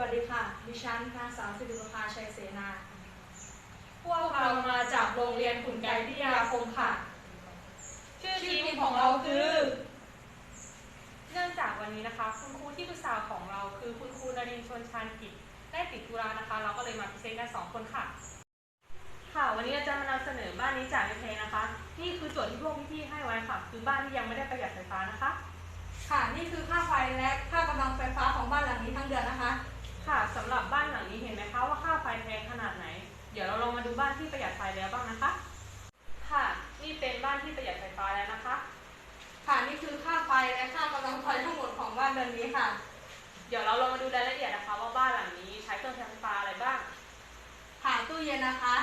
วัสดีค่ะ ดิฉันนางสาวสิริภาชัยเสนา พวกเรามาจากโรงเรียนขุนไกรพิทยาคมค่ะ ชื่อทีมของเราคือ เนื่องจากวันนี้นะคะ คุณครูที่ปรึกษาของเราคือคุณครูนรินทร์ชวนชานกิจ ได้ติดธุระนะคะ เราก็เลยมาพิเศษกันสองคนค่ะ ค่ะ วันนี้เราจะมานำเสนอบ้านนี้จากเพลงนะคะ นี่คือโจทย์ที่พวกพี่ๆให้ไว้ค่ะ คือบ้านที่ยังไม่ได้ประหยัดไฟฟ้านะคะ ค่ะ นี่คือค่าไฟและค่ากำลังไฟฟ้าของบ้านหลังนี้ทั้งเดือนนะคะ ค่ะสำหรับบ้านหลังนี้เห็นไหมคะว่าค่าไฟแพงขนาดไหน เดี๋ยวเราลองมาดูบ้านที่ประหยัดไฟแล้วบ้างนะคะ ค่ะ นี่เป็นบ้านที่ประหยัดไฟฟ้าแล้วนะคะ ค่ะนี่คือค่าไฟและค่ากำลังไฟทั้งหมดของบ้านเดือนนี้ค่ะ เดี๋ยวเราลองมาดูรายละเอียดนะคะ ว่าบ้านหลังนี้ใช้เครื่องใช้ไฟฟ้าอะไรบ้าง ค่ะตู้เย็นนะคะ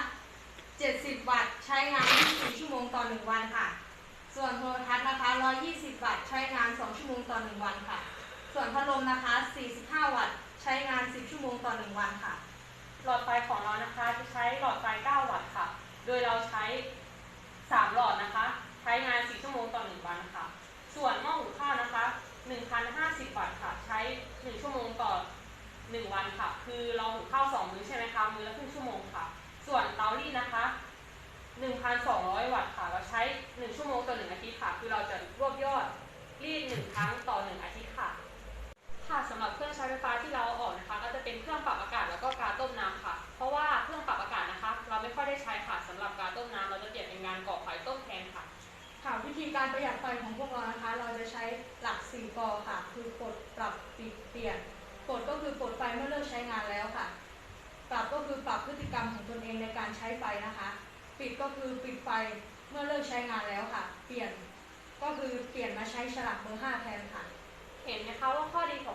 70 วัตต์ใช้งาน 24 ชั่วโมงต่อ 1 วันค่ะ ส่วนโทรทัศน์นะคะ 120 วัตต์ใช้งาน 2 ชั่วโมงต่อ 1 วันค่ะ ส่วนพัดลมนะคะ 45 วัตต์ใชั่วโมงต่อ1วันค่ะ หลอดไฟของเรานะคะจะใช้หลอดไฟ 9 วัตต์ค่ะ โดยเราใช้ 3 หลอดนะคะ ใช้งาน 4 ชั่วโมงต่อ 1 วันค่ะ ส่วนหม้อหุงข้าวนะคะ 1,050 วัตต์ค่ะ ใช้ 1 ชั่วโมงต่อ 1 วันค่ะ คือเราหุงข้าว 2 มื้อใช่ไหมคะ มื้อละครึ่งชั่วโมงค่ะ ส่วนเตารีดนะคะ 1,200 วัตต์ค่ะ เราใช้ 1 ชั่วโมงต่อ 1 อาทิตย์ค่ะ คือเราจะรวบยอดรีด 1 ครั้งต่อ 1 อาทิตย์ค่ะ ค่ะสำหรับเครื่อง ธีการประหยัดไฟของพวกเรานะคะ เราจะใช้หลัก 4กอค่ะ คือกดปรับปิดเปลี่ยน กดก็คือกดไฟเมื่อเลิกใช้งานแล้วค่ะ ปรับก็คือปรับพฤติกรรมของตนเองในการใช้ไฟนะคะ ปิดก็คือปิดไฟเมื่อเลิกใช้งานแล้วค่ะ เปลี่ยนก็คือเปลี่ยนมาใช้ฉลากเบอร์5แทนค่ะ เห็นไหมคะว่าข้อดีของ